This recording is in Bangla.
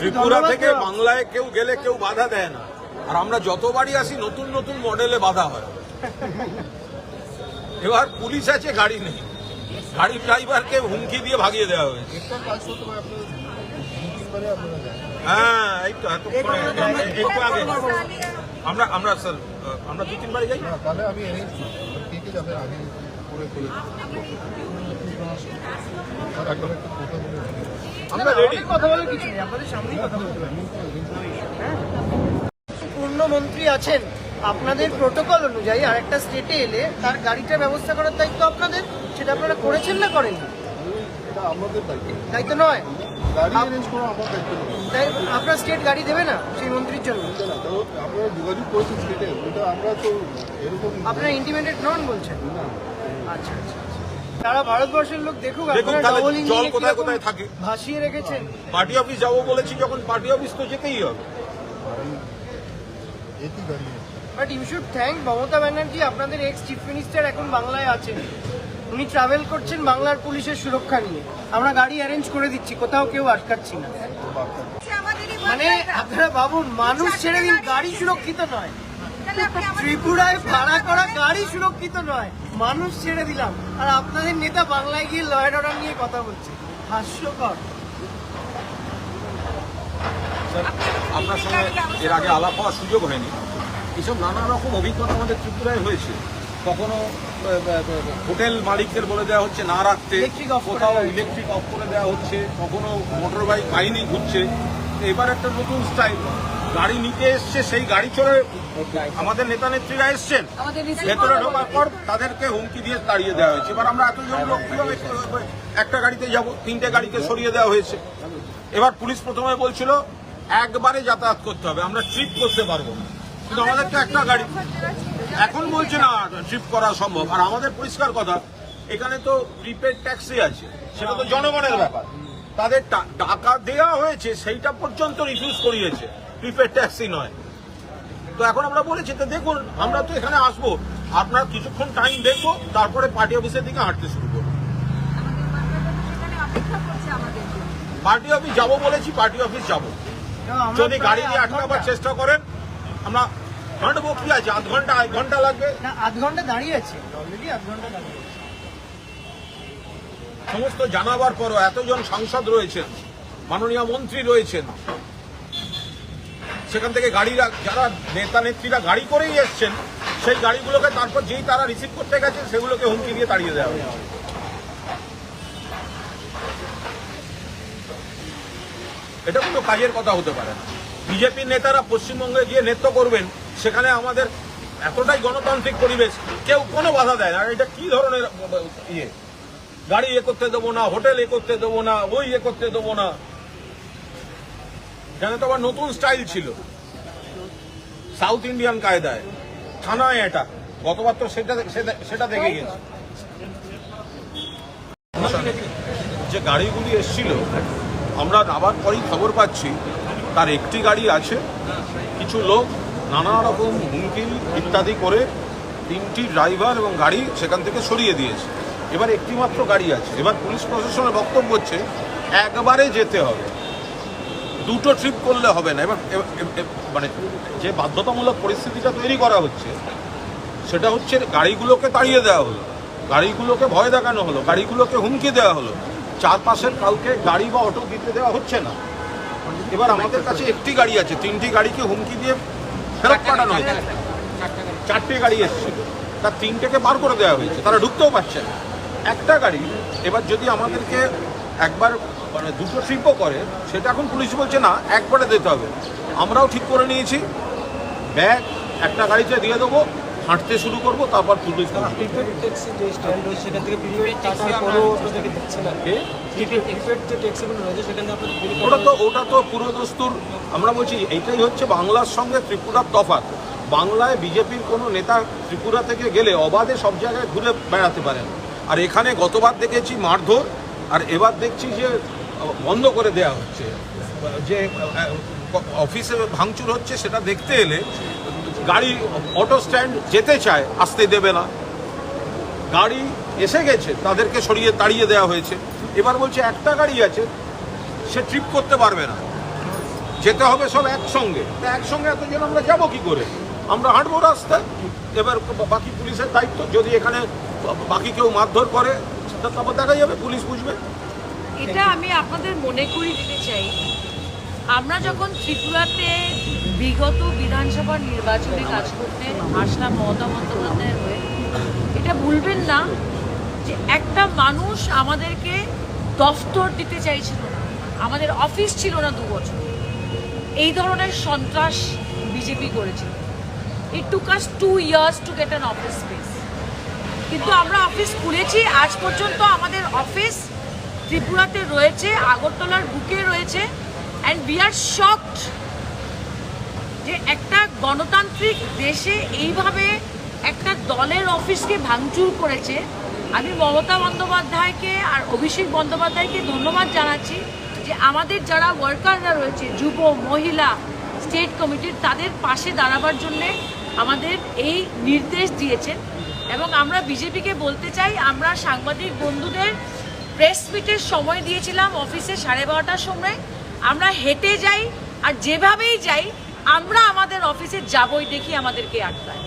ত্রিপুরা থেকে বাংলায় কেউ গেলে কেউ বাধা দেয় না। আর আমরা যতবারই আসি নতুন নতুন মডেলে বাধা হয়। এবার পুলিশ আছে গাড়ি নেই। গাড়ির ড্রাইভারকে হুমকি দিয়ে ভাগিয়ে দেওয়া হয়েছে। হ্যাঁ এই তো একটু আগে। আমরা আমরা স্যার আমরা দু তিনবারই যাই তাহলে আমি করে। আমরা রেডি কথা বলার কিছু নেই আপনাদের সামনেই কথা বলতে পারেন পূর্ণমন্ত্রী আছেন আপনাদের প্রোটোকল অনুযায়ী আরেকটা স্টেটে এলে তার গাড়িটা ব্যবস্থা করার দায়িত্ব আপনাদের? সেটা আপনারা করেছেন না করেন আমাদের দায়িত্ব। নয়। আপনার স্টেট গাড়ি দেবে না সেই মন্ত্রীর জন্য? আপনারা ইন্টিমেটেড নন বলছেন? না। আচ্ছা আচ্ছা আচ্ছা। সারা ভারতবর্ষের লোক দেখুক দেখুন তাহলে জল কোথায় কোথায় থাকে। ভাসিয়ে রেখেছেন? পার্টি অফিস যাব বলেছি যখন পার্টি অফিস তো যেতেই হবে। But you should thank Mamata Banerjee আপনাদের এক্স চিফ মিনিস্টার এখন বাংলায় আছেন। উনি ট্রাভেল করছেন বাংলার পুলিশের সুরক্ষা নিয়ে। আমরা গাড়ি অ্যারেঞ্জ করে দিচ্ছি কোথাও কেউ আটকাচ্ছি না। মানে আপনারা ভাবুন মানুষ ছেড়ে দিন গাড়ি সুরক্ষিত নয়। ত্রিপুরায় ভাড়া করা গাড়ি সুরক্ষিত নয়। মানুষ ছেড়ে দিলাম। আর আপনাদের নেতা বাংলায় গিয়ে লয়েড অর্ডার নিয়ে কথা বলছে। হাস্যকর। স্যার, আপনার সঙ্গে এর আগে আলাপ হওয়ার সুযোগ হয়নি। এসব নানা রকম অভিজ্ঞতা আমাদের ত্রিপুরায় হয়েছে। কখনো হোটেল মালিকদের বলে দেওয়া হচ্ছে না রাখতে কোথাও ইলেকট্রিক অফ করে দেওয়া হচ্ছে কখনো মোটর বাইক বাহিনী ঘুরছে। এবার একটা নতুন স্টাইল গাড়ি নিতে এসছে সেই গাড়ি চড়ে আমাদের নেতা নেত্রীরা এসছেন। ভেতরে ঢোকার পর তাদেরকে হুমকি দিয়ে তাড়িয়ে দেওয়া হয়েছে। এবার আমরা এতজন লোক কীভাবে একটা গাড়িতে যাব তিনটে গাড়িকে সরিয়ে দেওয়া হয়েছে। এবার পুলিশ প্রথমে বলছিল একবারে যাতায়াত করতে হবে আমরা ট্রিপ করতে পারব না। কিন্তু আমাদের তো একটা গাড়ি এখন বলছে না ট্রিপ করা সম্ভব। আর আমাদের পরিষ্কার কথা এখানে তো প্রিপেড ট্যাক্সি আছে সেটা তো জনগণের ব্যাপার। তাদের টাকা দেওয়া হয়েছে সেইটা পর্যন্ত রিফিউজ করিয়েছে। প্রিপেড ট্যাক্সি নয়। তো এখন আমরা বলেছি তো দেখুন আমরা তো এখানে আসব। আপনার কিছুক্ষণ টাইম দেখব তারপরে পার্টি অফিসের দিকে হাঁটতে শুরু করব। পার্টি অফিস যাব বলেছি পার্টি অফিস যাব। যদি গাড়ি দিয়ে আটকাবার চেষ্টা করেন আমরা হাঁটবো কি আছে? আধ ঘণ্টা এক ঘণ্টা লাগবে? না আধ ঘণ্টা দাঁড়িয়ে আছে। অলরেডি আধ ঘণ্টা দাঁড়িয়ে আছে। সমস্ত জানাবার পরও এতজন সাংসদ রয়েছেন মাননীয় মন্ত্রী রয়েছেন সেখান থেকে গাড়িরা, যারা নেতা নেত্রীরা গাড়ি করেই এসছেন, সেই গাড়িগুলোকে তারপর যেই তারা রিসিভ করতে গেছে সেগুলোকে হুমকি দিয়ে তাড়িয়ে দেওয়া হয়েছে। এটা কোনো কাজের কথা হতে পারে না। বিজেপির নেতারা পশ্চিমবঙ্গে গিয়ে নৃত্য করবেন, সেখানে আমাদের এতটাই গণতান্ত্রিক পরিবেশ, কেউ কোনো বাধা দেয় না। এটা কি ধরনের ইয়ে? গাড়ি এ করতে দেবো না, হোটেল এ করতে দেবো না ওই এ করতে দেবো না। তো আবার নতুন স্টাইল ছিল। সাউথ ইন্ডিয়ান কায়দায়। থানায় এটা। গতবার তো সেটা সেটা- দেখে গেছে। যে গাড়িগুলি এসছিল, আমরা নামার পরেই খবর পাচ্ছি, তার একটি গাড়ি আছে। কিছু লোক নানা রকম হুমকি ইত্যাদি করে তিনটি ড্রাইভার এবং গাড়ি সেখান থেকে সরিয়ে দিয়েছে। এবার একটি মাত্র গাড়ি আছে। এবার পুলিশ প্রশাসনের বক্তব্য হচ্ছে, একবারে যেতে হবে। দুটো ট্রিপ করলে হবে না। এবার মানে যে বাধ্যতামূলক পরিস্থিতিটা তৈরি করা হচ্ছে সেটা হচ্ছে গাড়িগুলোকে তাড়িয়ে দেওয়া হলো গাড়িগুলোকে ভয় দেখানো হলো গাড়িগুলোকে হুমকি দেওয়া হলো। চারপাশের কাউকে গাড়ি বা অটো দিতে দেওয়া হচ্ছে না। এবার আমাদের কাছে একটি গাড়ি আছে তিনটি গাড়িকে হুমকি দিয়ে ফেরত পাঠানো হয়েছে। চারটে গাড়ি। এসেছিল তার তিনটেকে বার করে দেওয়া হয়েছে তারা ঢুকতেও পারছে না। একটা গাড়ি এবার যদি আমাদেরকে একবার মানে দুটো ট্রিপও করে সেটা এখন পুলিশ বলছে না একবারে দিতে হবে। আমরাও ঠিক করে নিয়েছি। ব্যাগ একটা গাড়িতে দিয়ে দেবো হাঁটতে শুরু করব তারপর পুলিশ ওটা তো ওটা তো পুরোদস্তুর আমরা বলছি এইটাই হচ্ছে বাংলার সঙ্গে ত্রিপুরার তফাৎ। বাংলায় বিজেপির কোনো নেতা ত্রিপুরা থেকে গেলে অবাধে সব জায়গায় ঘুরে বেড়াতে পারেন। আর এখানে গতবার দেখেছি মারধর আর এবার দেখছি যে বন্ধ করে দেয়া হচ্ছে। যে অফিসে ভাঙচুর হচ্ছে সেটা দেখতে এলে গাড়ি, অটো স্ট্যান্ড যেতে চায়, আসতে দেবে না। গাড়ি এসে গেছে, তাদেরকে সরিয়ে তাড়িয়ে দেওয়া হয়েছে। এবার বলছে, একটা গাড়ি আছে, সে ট্রিপ করতে পারবে না। যেতে হবে সব একসঙ্গে। তা একসঙ্গে এতজন আমরা যাব কি করে? আমরা হাঁটবো রাস্তায়। এবার বাকি পুলিশের দায়িত্ব, যদি এখানে বাকি কেউ মারধর করে তারপর দেখা যাবে, পুলিশ বুঝবে। এটা আমি আপনাদের মনে করিয়ে দিতে চাই। আমরা যখন ত্রিপুরাতে বিগত বিধানসভা নির্বাচনে কাজ করতে আসলাম, মমতা বন্দ্যোপাধ্যায়ের হয়ে, এটা ভুলবেন না যে একটা মানুষ আমাদেরকে দফতর দিতে চাইছিল না। আমাদের অফিস ছিল না দু বছর। এই ধরনের সন্ত্রাস বিজেপি করেছিল। It took us two years to get an office space কিন্তু আমরা অফিস খুলেছি, আজ পর্যন্ত আমাদের অফিস ত্রিপুরাতে রয়েছে, আগরতলার বুকে রয়েছে অ্যান্ড উই আর শকড যে একটা গণতান্ত্রিক দেশে এইভাবে একটা দলের অফিসকে ভাঙচুর করেছে। আমি মমতা বন্দ্যোপাধ্যায়কে আর অভিষেক বন্দ্যোপাধ্যায়কে ধন্যবাদ জানাচ্ছি যে আমাদের যারা ওয়ার্কাররা রয়েছে, যুব, মহিলা স্টেট কমিটির তাদের পাশে দাঁড়াবার জন্যে আমাদের এই নির্দেশ দিয়েছেন। এবং আমরা বিজেপিকে বলতে চাই, আমরা সাংবাদিক বন্ধুদের প্রেস মিটের সময় দিয়েছিলাম অফিসে সাড়ে বারোটার সময়। আমরা হেঁটে যাই আর যেভাবেই যাই, আমরা আমাদের অফিসে যাবই দেখি আমাদেরকে আটকায়।